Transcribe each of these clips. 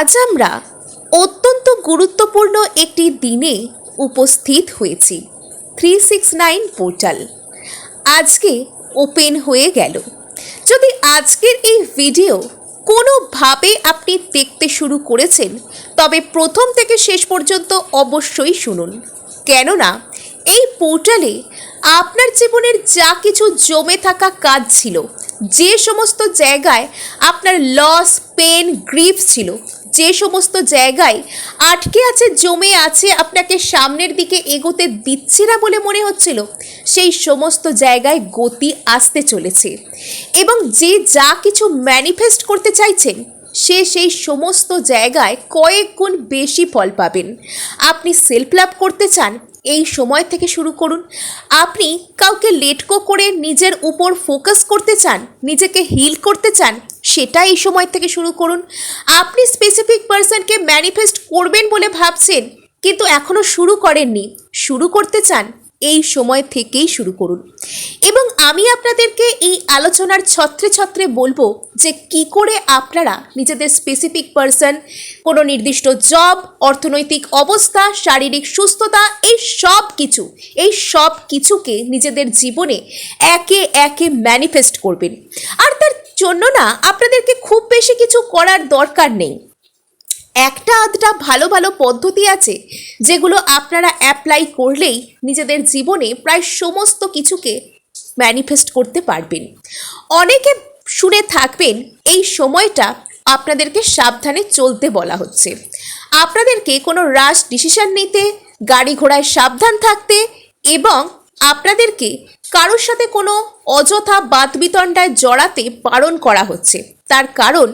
আজ আমরা অত্যন্ত গুরুত্বপূর্ণ একটি দিনে উপস্থিত হয়েছি। Three six nine portal. আজকে ওপেন হয়ে গেল। যদি আজকের এই ভিডিও কোনোভাবে আপনি দেখতে শুরু করেছেন, তবে প্রথম থেকে শেষ পর্যন্ত অবশ্যই শুনুন। কেননা, এই পোর্টালে আপনার জীবনের যা কিছু জমে থাকা কাজ ছিল, যে সমস্ত জায়গায় আপনার লস পেন গ্রিফ ছিল যে সমস্ত জায়গায় আটকে আছে, জমে আছে, আপনাকে সামনের দিকে এগোতে দিচ্ছে না বলে মনে হচ্ছিল, সেই সমস্ত জায়গায় গতি আসতে চলেছে। এবং যে যা কিছু ম্যানিফেস্ট করতে চাইছেন সে সেই সমস্ত জায়গায় কয়েক গুণ বেশি ফল পাবেন। আপনি সেলফ লাভ করতে চান, এই সময় থেকে শুরু করুন। আপনি কাউকে লেটকো করে নিজের উপর ফোকাস করতে চান, নিজেকে হিল করতে চান, সেটা এই সময় থেকে শুরু করুন। আপনি স্পেসিফিক পার্সনকে ম্যানিফেস্ট করবেন বলে ভাবছেন, কিন্তু এখনও শুরু করেননি। শুরু করতে চান এই সময় থেকেই শুরু করুন। এবং আমি আপনাদেরকে এই আলোচনার ছত্রে ছত্রে বলব যে কি করে আপনারা নিজেদের স্পেসিফিক পার্সন কোনো নির্দিষ্ট জব অর্থনৈতিক অবস্থা, শারীরিক সুস্থতা, এই সব কিছু, এই সব কিছুকে নিজেদের জীবনে একে একে ম্যানিফেস্ট করবেন। আর তার জন্য না, আপনাদেরকে খুব বেশি কিছু করার দরকার নেই। একটা আধটা ভালো ভালো পদ্ধতি আছে যেগুলো আপনারা অ্যাপ্লাই করলেই নিজেদের জীবনে প্রায় সমস্ত কিছুকে ম্যানিফেস্ট করতে পারবেন। অনেকে শুনে থাকবেন এই সময়টা আপনাদেরকে সাবধানে চলতে বলা হচ্ছে। আপনাদেরকে কোনো রাশ ডিসিশন নিতে, গাড়ি ঘোড়ায় সাবধান থাকতে এবং আপনাদেরকে কারোর সাথে কোনো অযথা বাদবিতণ্ডায় জড়াতে বারণ করা হচ্ছে? তার কারণ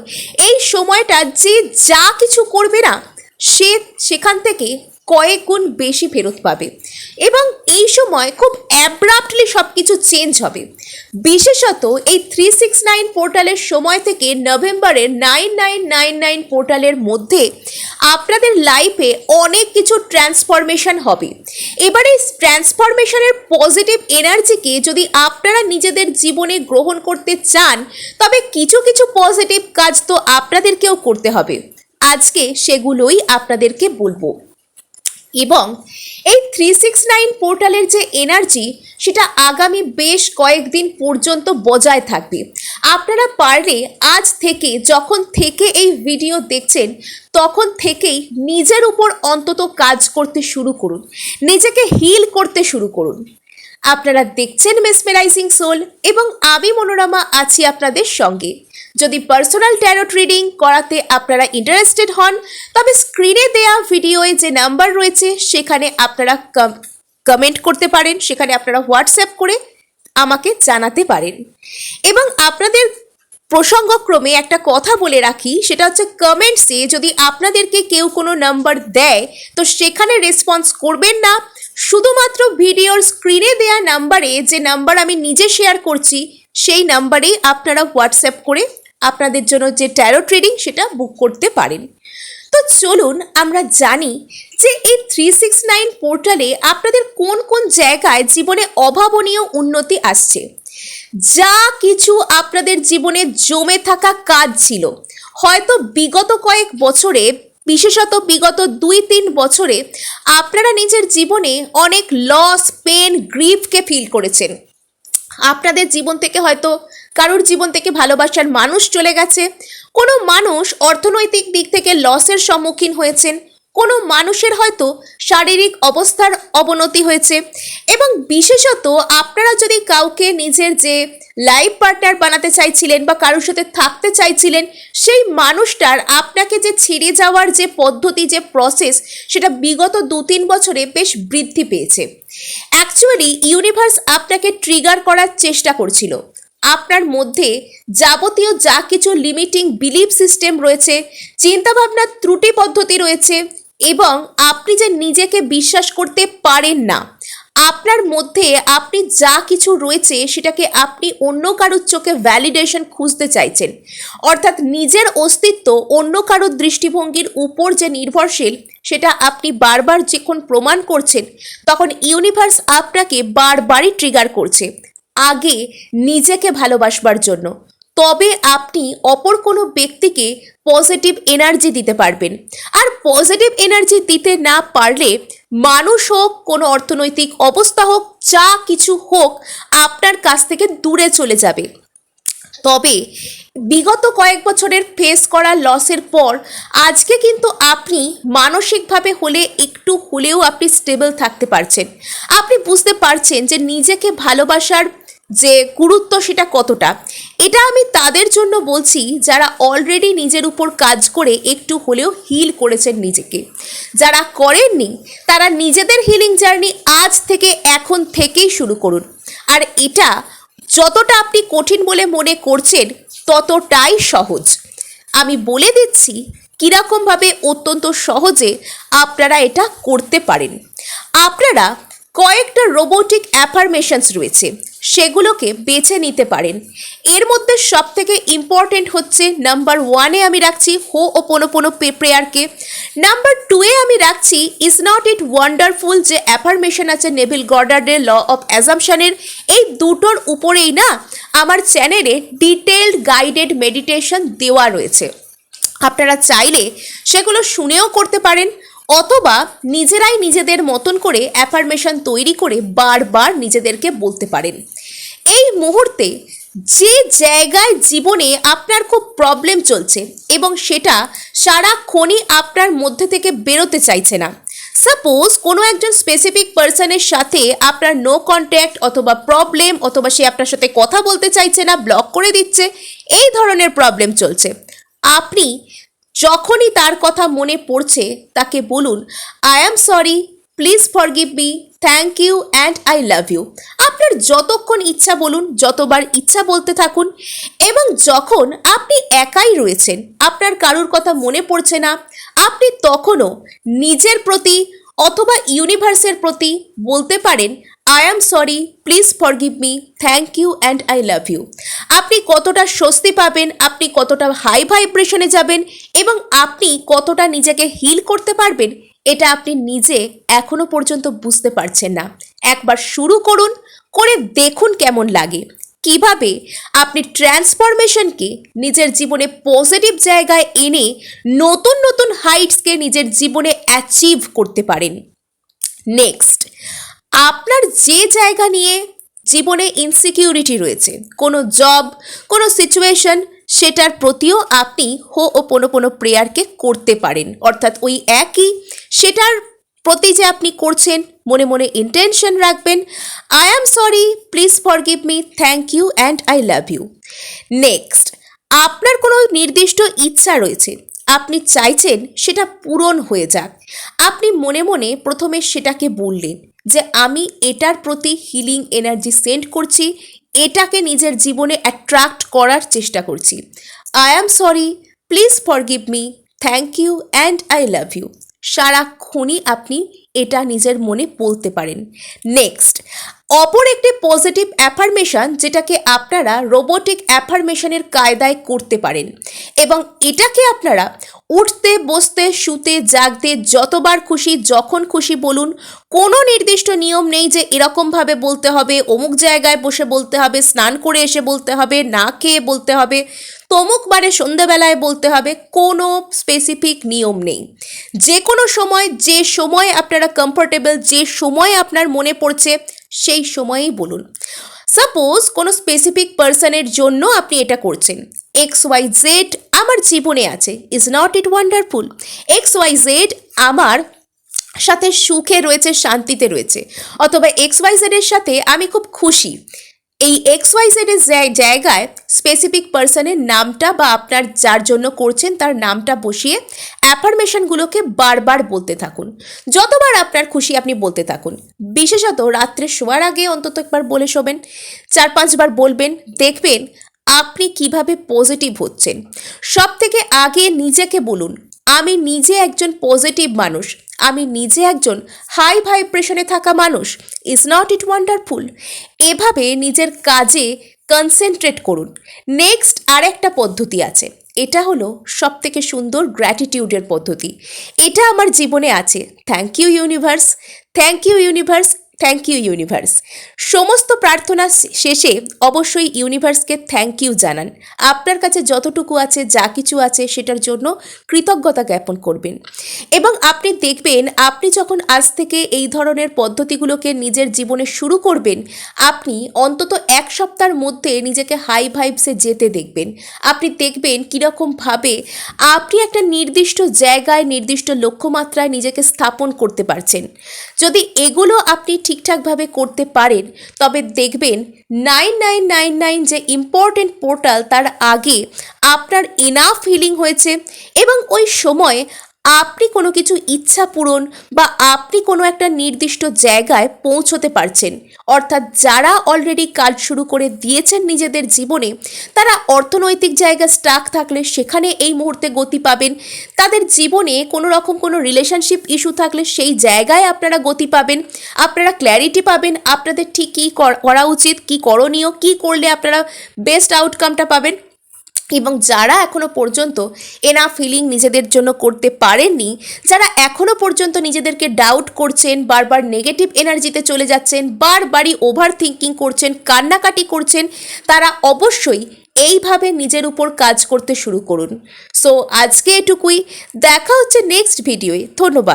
এই সময়টা যে যা কিছু করবে না, সে সেখান থেকে কয়েক গুণ বেশি ফেরত পাবে। এবং এই সময় খুব অ্যাব্রাপ্টলি সব কিছু চেঞ্জ হবে। বিশেষত এই থ্রি সিক্স নাইন পোর্টালের সময় থেকে নভেম্বরের নাইন নাইন নাইন নাইন পোর্টালের মধ্যে আপনাদের লাইফে অনেক কিছু ট্রান্সফরমেশন হবে। এবার এই ট্রান্সফরমেশনের পজিটিভ এনার্জিকে যদি আপনারা নিজেদের জীবনে গ্রহণ করতে চান, তবে কিছু কিছু পজিটিভ কাজ তো আপনাদেরকেও করতে হবে। আজকে সেগুলোই আপনাদেরকে বলব। এবং এই থ্রি সিক্স নাইন পোর্টালের যে এনার্জি সেটা আগামী বেশ কয়েকদিন পর্যন্ত বজায় থাকবে। আপনারা পারলে আজ থেকে, যখন থেকে এই ভিডিও দেখছেন, তখন থেকেই নিজের উপর অন্তত কাজ করতে শুরু করুন। নিজেকে হিল করতে শুরু করুন। আপনারা দেখছেন মেসমেরাইজিং সোল এবং আমি, মনোরমা, আছি আপনাদের সঙ্গে। যদি পার্সোনাল ট্যারোট রিডিং করাতে আপনারা ইন্টারেস্টেড হন, তবে স্ক্রিনে দেয়া ভিডিওয়ে যে নাম্বার রয়েছে, সেখানে আপনারা কমেন্ট করতে পারেন, সেখানে আপনারা হোয়াটসঅ্যাপ করে আমাকে জানাতে পারেন। এবং আপনাদের প্রসঙ্গক্রমে একটা কথা বলে রাখি, সেটা হচ্ছে কমেন্টসে যদি আপনাদেরকে কেউ কোনো নাম্বার দেয়, তো সেখানে রেসপন্স করবেন না। শুধুমাত্র ভিডিওর স্ক্রিনে দেয়া নাম্বারে যে নাম্বার আমি নিজে শেয়ার করছি, সেই নাম্বারেই আপনারা হোয়াটসঅ্যাপ করে আপনাদের জন্য যে ট্যারো ট্রেডিং সেটা বুক করতে পারেন। তো চলুন আমরা জানি যে এই থ্রি সিক্স নাইন পোর্টালে আপনাদের কোন কোন জায়গায় জীবনে অভাবনীয় উন্নতি আসছে। যা কিছু আপনাদের জীবনে জমে থাকা কাজ ছিল। হয়তো বিগত কয়েক বছরে, বিশেষত বিগত দুই তিন বছরে আপনারা নিজের জীবনে অনেক লস পেন গ্রিফকে ফিল করেছেন। আপনাদের জীবন থেকে হয়তো কারোর জীবন থেকে ভালোবাসার মানুষ চলে গেছে। কোনো মানুষ অর্থনৈতিক দিক থেকে লসের সম্মুখীন হয়েছেন। কোনো মানুষের হয়তো শারীরিক অবস্থার অবনতি হয়েছে। এবং বিশেষত আপনারা যদি কাউকে নিজের যে লাইফ পার্টনার বানাতে চাইছিলেন বা কারোর সাথে থাকতে চাইছিলেন, সেই মানুষটার আপনাকে যে ছেড়ে যাওয়ার যে পদ্ধতি, যে প্রসেস সেটা বিগত দু তিন বছরে বেশ বৃদ্ধি পেয়েছে। অ্যাকচুয়ালি ইউনিভার্স আপনাকে ট্রিগার করার চেষ্টা করছিল। আপনার মধ্যে যাবতীয় যা কিছু লিমিটিং বিলিফ সিস্টেম রয়েছে চিন্তাভাবনার ত্রুটি পদ্ধতি রয়েছে এবং আপনি যে নিজেকে বিশ্বাস করতে পারেন না, আপনার মধ্যে আপনি যা কিছু রয়েছে সেটাকে আপনি অন্য কারোর চোখে ভ্যালিডেশন খুঁজতে চাইছেন। অর্থাৎ নিজের অস্তিত্ব অন্য কারোর দৃষ্টিভঙ্গির উপর যে নির্ভরশীল সেটা আপনি বারবার যখন প্রমাণ করছেন, তখন ইউনিভার্স আপনাকে বারবারই ট্রিগার করছে। আগে নিজেকে ভালোবাসবার জন্য। তবে আপনি অপর কোনো ব্যক্তিকে পজিটিভ এনার্জি দিতে পারবেন। আর পজিটিভ এনার্জি দিতে না পারলে মানুষ হোক, কোনো অর্থনৈতিক অবস্থা হোক, যা কিছু হোক, আপনার কাছ থেকে দূরে চলে যাবে। তবে বিগত কয়েক বছরের ফেস করা লসের পর আজকে কিন্তু আপনি মানসিকভাবে হলে, একটু হলেও আপনি স্টেবল থাকতে পারছেন। আপনি বুঝতে পারছেন যে নিজেকে ভালোবাসার যে গুরুত্ব সেটা কতটা, এটা আমি তাদের জন্য বলছি যারা অলরেডি নিজের উপর কাজ করে একটু হলেও হিল করেছেন নিজেকে। যারা করেননি, তারা নিজেদের হিলিং জার্নি আজ থেকে এখন থেকেই শুরু করুন। আর এটা যতটা আপনি কঠিন বলে মনে করছেন, ততটাই সহজ। আমি বলে দিচ্ছি, কীরকমভাবে অত্যন্ত সহজে আপনারা এটা করতে পারেন। আপনারা কয়েকটা রোবোটিক অ্যাফার্মেশনস রয়েছে, সেগুলোকে বেছে নিতে পারেন। এর মধ্যে সব থেকে ইম্পর্টেন্ট হচ্ছে, নাম্বার ওয়ানে আমি রাখছি হো ও পোনো পোনো প্রেয়ারকে। নাম্বার টুয়ে আমি রাখছি ইজ নট ইট ওয়ান্ডারফুল যে অ্যাফার্মেশন আছে নেভিল গডার্ডের ল অফ অ্যাজামশানের এই দুটোর উপরেই না আমার চ্যানেলে ডিটেলড গাইডেড মেডিটেশন দেওয়া রয়েছে। আপনারা চাইলে সেগুলো শুনেও করতে পারেন। অথবা নিজেরাই নিজেদের মতন করে অ্যাফার্মেশন তৈরি করে বারবার নিজেদেরকে বলতে পারেন। এই মুহূর্তে যে জায়গায় জীবনে আপনার খুব প্রবলেম চলছে এবং সেটা সারাক্ষণই আপনার মধ্যে থেকে বেরোতে চাইছে না। সাপোজ কোনো একজন স্পেসিফিক পার্সনের সাথে আপনার নো কন্ট্যাক্ট অথবা প্রবলেম অথবা সে আপনার সাথে কথা বলতে চাইছে না ব্লক করে দিচ্ছে, এই ধরনের প্রবলেম চলছে। আপনি যখনই তার কথা মনে পড়ছে, তাকে বলুন I am sorry please forgive me thank you and I love you আপনার যতক্ষণ ইচ্ছা বলুন, যতবার ইচ্ছা বলতে থাকুন, এবং যখন আপনি একাই রয়েছেন, আপনার কারুর কথা মনে পড়ছে না, আপনি তখনও নিজের প্রতি অথবা ইউনিভার্সের প্রতি বলতে পারেন I am sorry please forgive me thank you and I love you আপনি কতটা স্বস্তি পাবেন, আপনি কতটা হাই ভাইব্রেশনে যাবেন এবং আপনি কতটা নিজেকে হিল করতে পারবেন, এটা আপনি নিজে এখনও পর্যন্ত বুঝতে পারছেন না। একবার শুরু করুন, করে দেখুন কেমন লাগে। কীভাবে আপনি ট্রান্সফরমেশনকে নিজের জীবনে পজিটিভ জায়গায় এনে নতুন নতুন হাইটসকে নিজের জীবনে অ্যাচিভ করতে পারেন। নেক্সট আপনার যে জায়গা নিয়ে জীবনে ইনসিকিউরিটি রয়েছে, কোনো জব কোনো সিচুয়েশন সেটার প্রতিও আপনি হো ও কোনো কোনো প্রেয়ারকে করতে পারেন। অর্থাৎ ওই একই সেটার প্রতি যে আপনি করছেন, মনে মনে ইন্টেনশন রাখবেন। I am sorry please forgive me thank you and I love you next আপনার কোনো নির্দিষ্ট ইচ্ছা রয়েছে, আপনি চাইছেন সেটা পূরণ হয়ে যাক। আপনি মনে মনে প্রথমে সেটাকে বললেন। যে আমি এটার প্রতি হিলিং এনার্জি সেন্ড করছি, এটাকে নিজের জীবনে অ্যাট্রাক্ট করার চেষ্টা করছি। I am sorry please forgive me thank you and I love you সারাক্ষণই আপনি এটা নিজের মনে বলতে পারেন। নেক্সট অপর একটি পজিটিভ অ্যাফার্মেশন যেটাকে আপনারা রোবোটিক অ্যাফার্মেশনের কায়দায় করতে পারেন এবং এটাকে আপনারা উঠতে, বসতে, শুতে, জাগতে, যতবার খুশি, যখন খুশি বলুন, কোনো নির্দিষ্ট নিয়ম নেই যে এরকমভাবে বলতে হবে, অমুক জায়গায় বসে বলতে হবে, স্নান করে এসে বলতে হবে, না খেয়ে বলতে হবে। তমুক বারে সন্ধেবেলায় বলতে হবে কোনো স্পেসিফিক নিয়ম নেই। যে কোনো সময়, যে সময় আপনারা কমফোর্টেবল যে সময় আপনার মনে পড়ছে, সেই সময়েই বলুন। সাপোজ কোনো স্পেসিফিক পার্সনের জন্য আপনি এটা করছেন। এক্স ওয়াই জেড আমার জীবনে আছে is not it wonderful X Y Z আমার সাথে সুখে রয়েছে, শান্তিতে রয়েছে। অথবা এক্স ওয়াই জেডের সাথে আমি খুব খুশি। এই এক্স ওয়াই জেডের জায়গায় স্পেসিফিক পার্সনের নামটা বা আপনার যার জন্য করছেন তার নামটা বসিয়ে অ্যাফার্মেশনগুলোকে বারবার বলতে থাকুন। যতবার আপনার খুশি আপনি বলতে থাকুন। বিশেষত রাত্রে শোয়ার আগে অন্তত একবার বলে শোবেন, চার পাঁচবার বলবেন, দেখবেন আপনি কীভাবে পজিটিভ হচ্ছেন। সব থেকে আগে নিজেকে বলুন, আমি নিজে একজন পজিটিভ মানুষ আমি নিজে একজন হাই ভাইব্রেশনে থাকা মানুষ ইজ নট ইট ওয়ান্ডারফুল এভাবে নিজের কাজে কনসেন্ট্রেট করুন। নেক্সট আরেকটা পদ্ধতি আছে। এটা হলো সব থেকে সুন্দর গ্র্যাটিটিউডের পদ্ধতি। এটা আমার জীবনে আছে। Thank you universe thank you universe thank you universe. সমস্ত প্রার্থনা শেষে অবশ্যই ইউনিভার্সকে থ্যাংক ইউ জানান। আপনার কাছে যতটুকু আছে, যা কিছু আছে, সেটার জন্য কৃতজ্ঞতা জ্ঞাপন করবেন। এবং আপনি দেখবেন, আপনি যখন আজ থেকে এই ধরনের পদ্ধতিগুলোকে নিজের জীবনে শুরু করবেন, আপনি অন্তত এক সপ্তাহের মধ্যে নিজেকে হাই ভাইবসে যেতে দেখবেন। আপনি দেখবেন কীরকমভাবে আপনি একটা নির্দিষ্ট জায়গায়, নির্দিষ্ট লক্ষ্যমাত্রায় নিজেকে স্থাপন করতে পারছেন। যদি এগুলো আপনি ঠিকঠাকভাবে করতে পারেন, তবে দেখবেন নাইন নাইন নাইন নাইন যে ইম্পর্টেন্ট পোর্টাল তার আগে আপনার এনাফ হিলিং হয়েছে এবং ওই সময় আপনি কোনো কিছু ইচ্ছা পূরণ বা আপনি কোনো একটা নির্দিষ্ট জায়গায় পৌঁছতে পারছেন। অর্থাৎ যারা অলরেডি কাজ শুরু করে দিয়েছেন নিজেদের জীবনে, তারা অর্থনৈতিক জায়গা স্টাক থাকলে সেখানে এই মুহূর্তে গতি পাবেন। তাদের জীবনে কোনো রকম কোনো রিলেশনশিপ ইস্যু থাকলে সেই জায়গায় আপনারা গতি পাবেন। আপনারা ক্ল্যারিটি পাবেন, আপনাদের ঠিক কী কর- উচিত, কী করণীয়, কী করলে আপনারা বেস্ট আউটকামটা পাবেন। এবং যারা এখনও পর্যন্ত এনা ফিলিং নিজেদের জন্য করতে পারেননি, যারা এখনও পর্যন্ত নিজেদেরকে ডাউট করছেন, বারবার নেগেটিভ এনার্জিতে চলে যাচ্ছেন, বারবারই ওভার থিঙ্কিং করছেন, কান্নাকাটি করছেন, তারা অবশ্যই এইভাবে নিজের উপর কাজ করতে শুরু করুন। সো আজকে এটুকুই। দেখা হচ্ছে নেক্সট ভিডিওয়ে ধন্যবাদ।